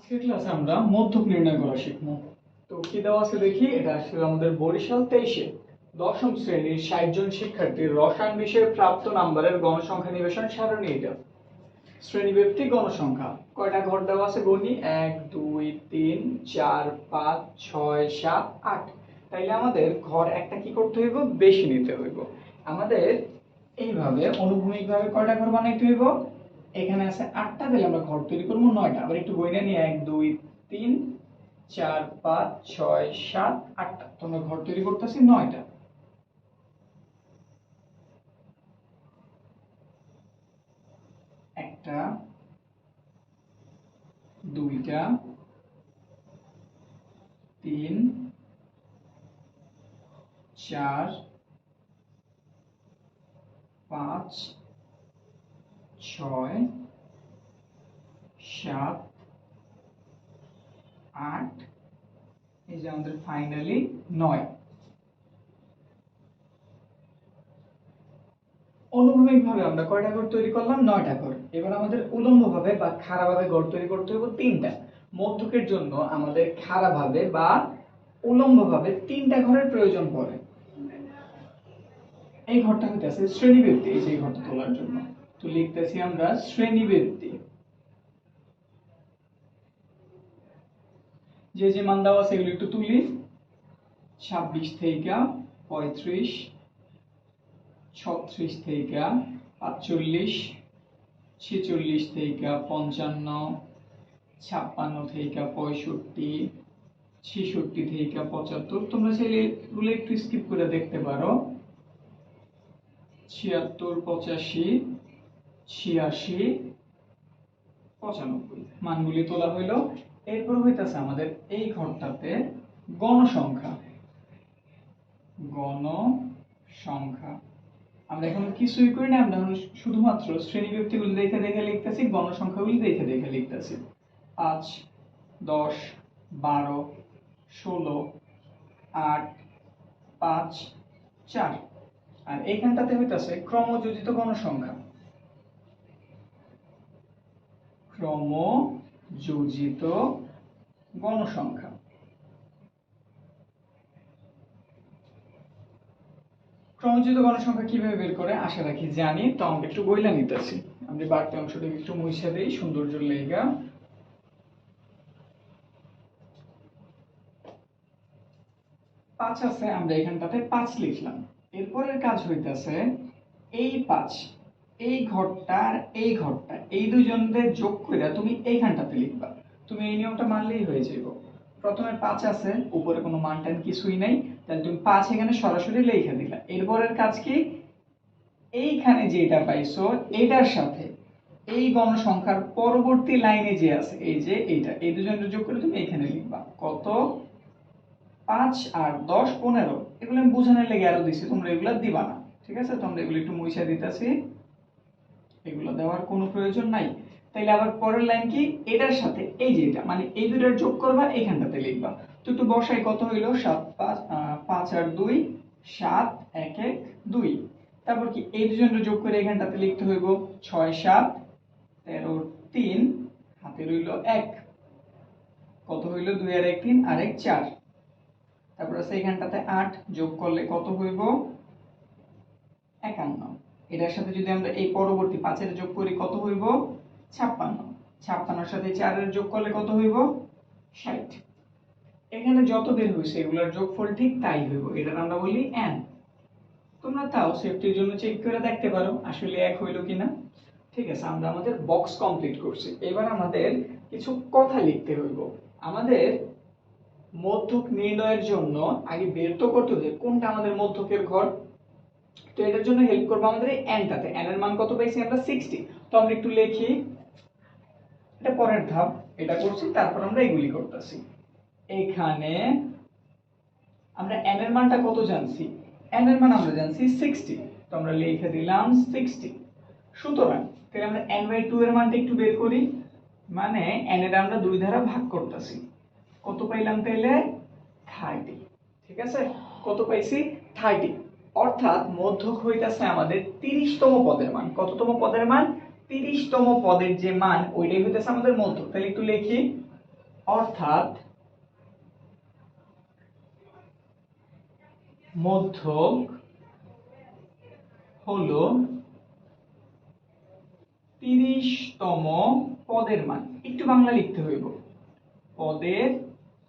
আজকের ক্লাসে আমরা মধ্যক নির্ণয় করা শিখব। তো কি দেওয়া আছে দেখি? এটা আসলে আমাদের বরিশাল তেইশে। দশম শ্রেণির ষাট জন শিক্ষার্থীর রসায়ন বিষয়ে প্রাপ্ত নাম্বারের গণসংখ্যা নিবেশন সারণী এটা। শ্রেণীব্যক্তি গণসংখ্যা। কয়টা ঘর দেওয়া আছে গণি এক, দুই, তিন, চার, পাঁচ, ছয়, সাত, আট। তাইলে আমাদের ঘর একটা কি করতে হইব? বেশি নিতে হইব। আমাদের এইভাবে অনুভূমিকভাবে কয়টা ঘর বানাইতে হইব? এখানে আছে আটটা দিলে আমরা ঘর তৈরি করব নয়টা। আবার একটু বইনা নিয়ে এক, দুই, তিন, চার, পাঁচ, ছয়, সাত, আটটা। তো আমরা ঘর তৈরি করতেছি নয়টা। একটা, দুইটা, তিন, চার, পাঁচ ছয়, সাত, আট, এই যে আমাদের ফাইনালি নয়। অনুভূমিক ভাবে আমরা কয়টা ঘর তৈরি করলাম? নয়টা ঘর এবার আমাদের বা খাড়া ভাবে ঘর তৈরি করতে হবে তিনটা। মধ্যকের জন্য আমাদের খাড়া ভাবে বা উলম্ব ভাবে তিনটা ঘরের প্রয়োজন পড়ে। এই ঘরটা হইতেছে শ্রেণীবৃত্তি, এই যে ঘরটা তোলার জন্য। তো লিখতেছি আমরা শ্রেণীবৃত্তি। যে যে মান দেওয়া আছে একটু তুলি। ছাব্বিশ থেকে পঁয়ত্রিশ, ছত্রিশ থেকে পাঁচচল্লিশ, ছেচল্লিশ থেকে পঞ্চান্ন, ছাপ্পান্ন থেকে পঁয়ষট্টি, ছেষট্টি থেকে পঁচাত্তর। তোমরা চাইলে এগুলো একটু স্কিপ করে দেখতে পারো। ছিয়াত্তর, পঁচাশি ছিয়াশি, পঁচানব্বই। মানগুলি তোলা হইল। এরপর হইতাছে আমাদের এই ঘরটাতে গণসংখ্যা। গণসংখ্যা। আমরা এখন কিছুই করি না, আমরা শুধুমাত্র শ্রেণি ব্যক্তিগুলি দেখে দেখে লিখতেছি, গণসংখ্যাগুলি দেখে দেখে লিখতেছি। পাঁচ, দশ, বারো, ষোলো, আট, পাঁচ, চার। আর এইখানটাতে হইতাছে ক্রমযোজিত গণসংখ্যা। ক্রমযোজিত গণসংখ্যা। ক্রমযোজিত গণসংখ্যা কীভাবে বের করে? আশা রাখি জানি, তো আমরা একটু বইলা নিতেছি আমি বাড়তি অংশটাকে একটু মুছে দিই, সৌন্দর্য লেগা। পাঁচ আছে, আমরা এখানটাতে পাঁচ লিখলাম। এরপরের কাজ হইতেছে, এই পাঁচ এই ঘরটা আর এই ঘরটা, এই দুজনদের যোগ করে তুমি এইখানটাতে লিখবা। তুমি এই নিয়মটা মানলেই হয়ে যাইব। প্রথমে পাঁচ আছে, উপরে কোনো মান টান কিছুই নাই তাহলে তুমি পাঁচ এখানে সরাসরি লিখে দিলা। এরপরের কাজ কি? এইখানে যেটা পাইছো, এটার সাথে এই গণসংখ্যার পরবর্তী লাইনে যে আছে, এই যে এইটা, এই দুজনের যোগ করে তুমি এখানে লিখবা। কত? পাঁচ আর দশ, পনেরো। এগুলো আমি বোঝানোর লেগে আরও দিছি, তোমরা এগুলো দিবা না। ঠিক আছে? তোমরা এগুলো একটু মুছে দিতেছি। এগুলো দেওয়ার কোনো প্রয়োজন নাই। তাইলে আবার পরের লাইন কি? এটার সাথে, এই যে এটা মানে এই দুটার যোগ করবা এখানটাতে লিখবা। তো একটু বসাই কত হইল? সাত, পাঁচ পাঁচ আর দুই, সাত, এক এক, দুই। তারপর কি? এই দুজনের যোগ করে এখানটাতে লিখতে হইব ছয়, সাত, তেরো, তিন, হাতে রইল এক। কত হইল? দুই আর এক, তিন, আর এক, চার। তারপর আছে এখানটাতে আট, যোগ করলে কত হইব? একান্ন। এটার সাথে যদি আমরা এই পরবর্তী পাঁচের যোগ করি, কত হইব? ছাপ্পান্ন। ছাপ্পান্নর সাথে চারের যোগ করলে কত হইব? ষাট। এখানে যত বের হয়েছে এগুলোর যোগফল ঠিক তাই হইব। এটার আমরা বলি এন তোমরা তাও সেফটির জন্য চেক করে দেখতে পারো, আসলে এক হইল কিনা। ঠিক আছে, আমরা আমাদের বক্স কমপ্লিট করছি। এবার আমাদের কিছু কথা লিখতে হইব। আমাদের মধ্যক নির্ণয়ের জন্য আগে বের তো করতে হবে, কোনটা আমাদের মধ্যকের ঘর? তো এটার জন্য হেল্প করব আমাদের এই এনটাতে এন এর মান কত পাইছি আমরা সিক্সটি তো আমরা একটু লিখি। এটা পরের ধাপ। এটা করছি, তারপর আমরা এগুলি করতেছি। এখানে আমরা এন এর মানটা কত জানছি? এন এর মান আমরা জানছি সিক্সটি তো আমরা লিখে দিলাম সিক্সটি সুতরাং, তাহলে আমরা এন বাই টু এর মানটা একটু বের করি। মানে এন এর আমরা দুই দ্বারা ভাগ করতেছি। কত পাইলাম তাহলে থার্টি ঠিক আছে? কত পাইছি? থার্টি অর্থাৎ মধ্যক হইতাছে আমাদের তিরিশতম পদের মান। কততম পদের মান? তিরিশতম পদের যে মান, ওইটাই হইতেছে আমাদের মধ্যক। তাহলে একটু লিখি। অর্থাৎ মধ্যক হলো তিরিশতম পদের মান। একটু বাংলা লিখতে হইব। পদের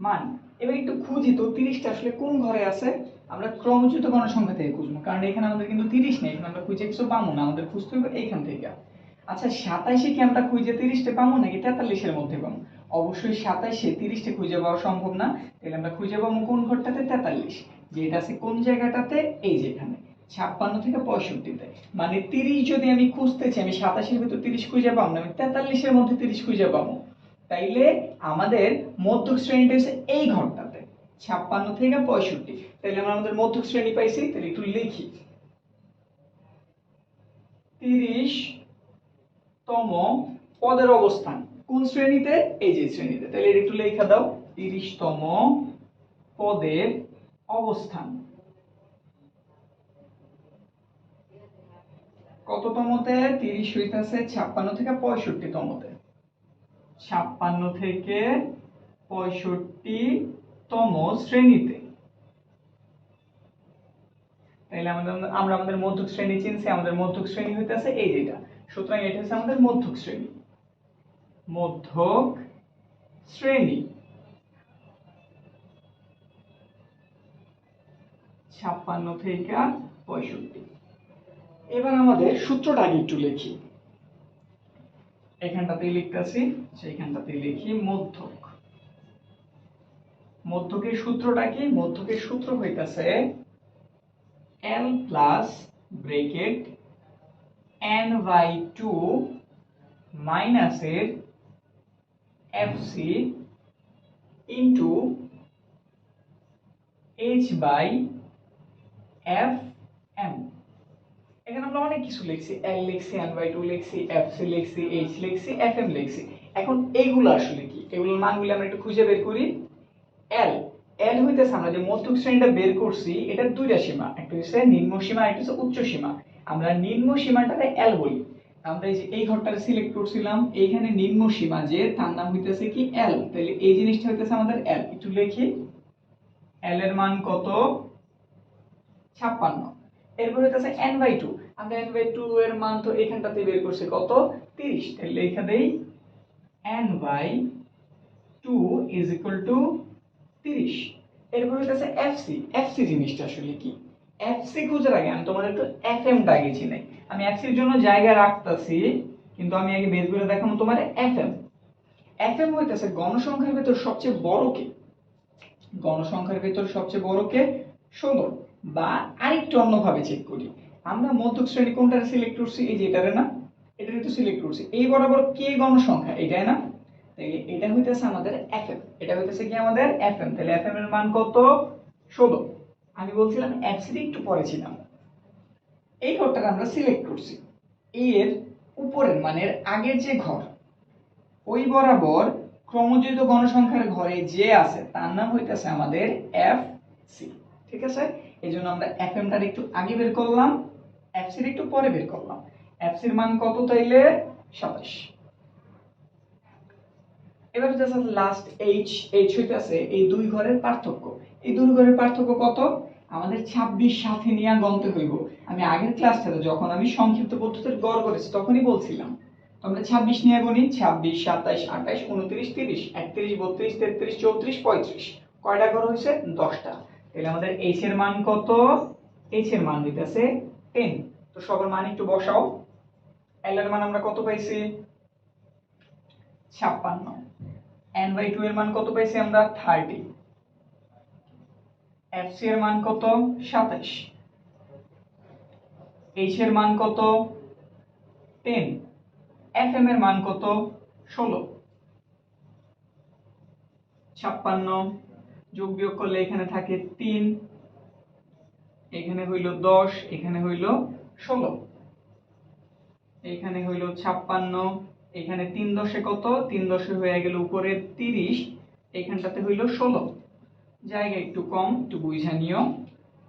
মান। এবার একটু খুঁজি তো, তিরিশটা আসলে কোন ঘরে আছে? আমরা ক্রমচ্যুত গণসংখ্যা থেকে খুঁজবো, কারণ এখানে আমাদের কিন্তু তিরিশ নেই, এখানে আমরা খুঁজে কিছু পাবো না আমাদের খুঁজতে হবে এইখান থেকে। আচ্ছা সাতাশে কি আমরা খুঁজে তিরিশটা পাবো নাকি তেতাল্লিশের মধ্যে পাবো অবশ্যই সাতাশে তিরিশটা খুঁজে পাওয়া সম্ভব না, তাহলে আমরা খুঁজে পাবো কোন ঘরটাতে তেতাল্লিশ, যেটা আছে কোন জায়গাটাতে? এই যেখানে, ছাপ্পান্ন থেকে পঁয়ষট্টিতে। মানে তিরিশ যদি আমি খুঁজতে চাই, আমি সাতাশের ভিতর তিরিশ খুঁজে পাবো না, আমি তেতাল্লিশের মধ্যে তিরিশ খুঁজে পাবো। তাইলে আমাদের মধ্যক শ্রেণীটা হচ্ছে এই ঘরটাতে, ছাপ্পান্ন থেকে পঁয়ষট্টি। তাইলে আমরা আমাদের মধ্যক শ্রেণি পাইছি তাহলে একটু লিখি। তিরিশ তম পদের অবস্থান, কোন শ্রেণীতে? এই যে শ্রেণীতে। তাহলে এটা একটু লেখা দাও, তিরিশতম পদের অবস্থান। কততমতে? তিরিশ হইতাছে ছাপ্পান্ন থেকে পঁয়ষট্টি তমতে ছাপ্পান্ন থেকে পঁয়ষট্টি তম শ্রেণীতে। তাইলে আমাদের আমরা আমাদের মধ্যক শ্রেণি চিনছি, আমাদের মধ্যক শ্রেণি হইতেছে এই যেটা। সুতরাং এটা হচ্ছে আমাদের মধ্যক শ্রেণি। মধ্যক শ্রেণি। ছাপ্পান্ন থেকে পঁয়ষট্টি। এবার আমাদের সূত্রটা আগে একটু লিখি। এখানটাতেই লিখতেছি, সেইখানটাতেই লিখি মধ্যক। মধ্যকের সূত্রটা কি? মধ্যকের সূত্র হইতাছে L plus bracket N by two মাইনাসের F C into H by F M এখানে আমরা অনেক কিছু লিখছি এল লিখছি এন বাই টু লিখছি এফ সি লিখছি এইচ লিখছি এফ এম লিখছি। এখন এইগুলো আসলে কি? এগুলোর মানগুলো আমরা একটু খুঁজে বের করি। এল এল হইতেছে আমরা যে মধ্যক শ্রেণীটা বের করছি, এটার দুইটা সীমা। একটা হচ্ছে নিম্ন সীমা, একটা হচ্ছে উচ্চ সীমা। আমরা নিম্ন সীমাটাকে এল বলি। আমরা এই যে এই ঘরটাকে সিলেক্ট করছিলাম, এইখানে নিম্ন সীমা যে, তার নাম হইতেছে কি এল তাহলে এই জিনিসটা হইতেছে আমাদের এল একটু লিখি। এল এর মান কত? ছাপ্পান্ন। এরপর হইতেছে এন বাই টু আমরা এন বাই টু এর মান তো এখানটাতে বের করছি কত? তিরিশ। তাহলে লেখা দেই N by two is equal to তিরিশ। এরপর হইতেছে এফসি এফসি জিনিসটা আসলে কি? এফসি খুঁজার আগে আমি তোমাদের একটু এফ এম টা আগে চিনাই। আমি এফসির জন্য জায়গা রাখতেছি, কিন্তু আমি আগে বেস করে দেখাবো তোমার এফ এম এফ এম হইতেছে গণসংখ্যার ভেতর সবচেয়ে বড় কে? গণসংখ্যার ভেতর সবচেয়ে বড় কে? ষোলো বা আরেকটু অন্যভাবে চেক করি। আমরা মধ্যক শ্রেণি কোনটা সিলেক্ট করছি? এই যে এটারে না? এটা তো সিলেক্ট করছি। এই বরাবর কে গণসংখ্যা? এটাই না? তাইলে এটা হইতেছে আমাদের এফএম এটা হইতেছে কি আমাদের এফএম তাহলে এফএম এর মান কত? ষোলো। আমি বলছিলাম এফসি একটু পরে ছিলাম। এই ঘরটাকে আমরা সিলেক্ট করছি। এর উপরের মানের আগের যে ঘর, ওই বরাবর ক্রমযুক্ত গণসংখ্যার ঘরে যে আছে, তার নাম হইতেছে আমাদের এফ সি ঠিক আছে? এই আমরা এফ এমটার একটু আগে বের করলাম এফ সির একটু পরে বের করলাম। এফ সির মান কত তাইলে? সাতাশ। এবার হচ্ছে লাস্ট এইচ এইচ হইতেছে এই দুই ঘরের পার্থক্য। এই দুই ঘরের পার্থক্য কত? আমাদের ছাব্বিশ সাথে নিয়ে গণতে হইব। আমি আগের ক্লাসটাতে যখন আমি সংক্ষিপ্ত পদ্ধতির গড় করেছি, তখনই বলছিলাম। আমরা ছাব্বিশ নিয়ে গণি ছাব্বিশ, সাতাইশ, আঠাইশ, উনত্রিশ, তিরিশ, একত্রিশ, বত্রিশ, তেত্রিশ, চৌত্রিশ, পঁয়ত্রিশ। কয়টা ঘর হয়েছে দশটা। তাহলে আমাদের এইচ এর মান কত? এইচ এর মান হইতেছে টেন তো সবার মান একটু বসাও। এল এর মান আমরা কত পাইছি? ছাপ্পান্ন। এন বাই টু এর মান কত পাইছি আমরা? থার্টি এফ সি এর মান কত? সাতাইশ এইচ এর মান কত? টেন এফ এম এর মান কত? ষোলো। ছাপ্পান্ন। যোগ বিয়োগ করলে এখানে থাকে তিন, এখানে হইল দশ, এখানে হইল ষোলো। এখানে হইল ছাপ্পান্ন, এখানে তিন দশে কত? তিন দশে হয়ে গেল উপরে তিরিশ, এখানটাতে হইল ষোলো। জায়গা একটু কম, একটু বুঝা নিও।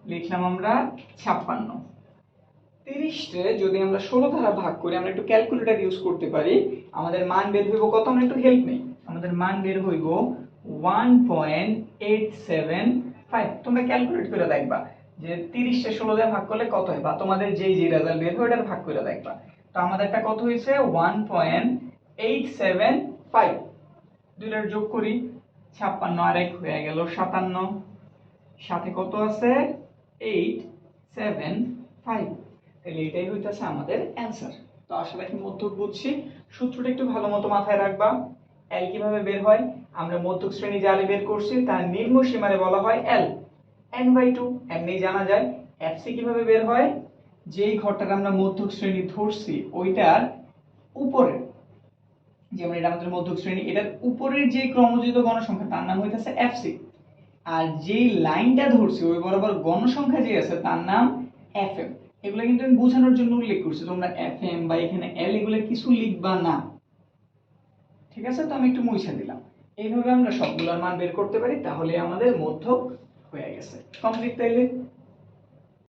লিখলাম আমরা ছাপ্পান্ন। তিরিশে যদি আমরা ষোলো দ্বারা ভাগ করি, আমরা একটু ক্যালকুলেটর ইউজ করতে পারি। আমাদের মান বের হইব কত? আমরা একটু হেল্প নেই। আমাদের মান বের হইব one point eight seven five তোমরা ক্যালকুলেট করে দেখবা যে তিরিশটা ষোলো দিয়ে ভাগ করলে কত হয়? বা তোমাদের যেই যে রেজাল্ট বের হয় ওটার ভাগ করে দেখবা। তো আমাদেরটা কত হয়েছে? One point eight seven five দুইটার যোগ করি, ছাপ্পান্ন আর এক হয়ে গেল সাতান্ন। সাথে কত আছে? এইট সেভেন ফাইভ তাহলে এটাই হইতেছে আমাদের অ্যান্সার তো আশা রাখি মধ্যক বুঝছি। সূত্রটা একটু ভালো মতো মাথায় রাখবা। এল কীভাবে বের হয়? আমরা মধ্যক শ্রেণি জালে বের করছি, তার নিম্ন সীমারে বলা হয় এল এন বাই টু এমনি জানা যায়। এফসি কীভাবে বের হয়? যেই ঘরটাকে আমরা মধ্যক শ্রেণি ধরছি, ওইটার উপরে যেমন এটা আমাদের মধ্যক শ্রেণি, এটার উপরের যে ক্রমজিত গণসংখ্যা, তার নাম হইতেছে এফসি আর যে লাইনটা ধরছি, ওই বরাবর গণসংখ্যা যে আছে, তার নাম এফ এম এগুলো কিন্তু আমি বোঝানোর জন্য উল্লেখ করছি, তোমরা এফ এম বা এখানে এল এগুলো কিছু লিখবা না। ঠিক আছে? তো আমি একটু মুছে দিলাম এইভাবে আমরা সবগুলোর মান বের করতে পারি, তাহলে আমাদের মধ্য হয়ে গেছে। কমপ্লিট তাইলে?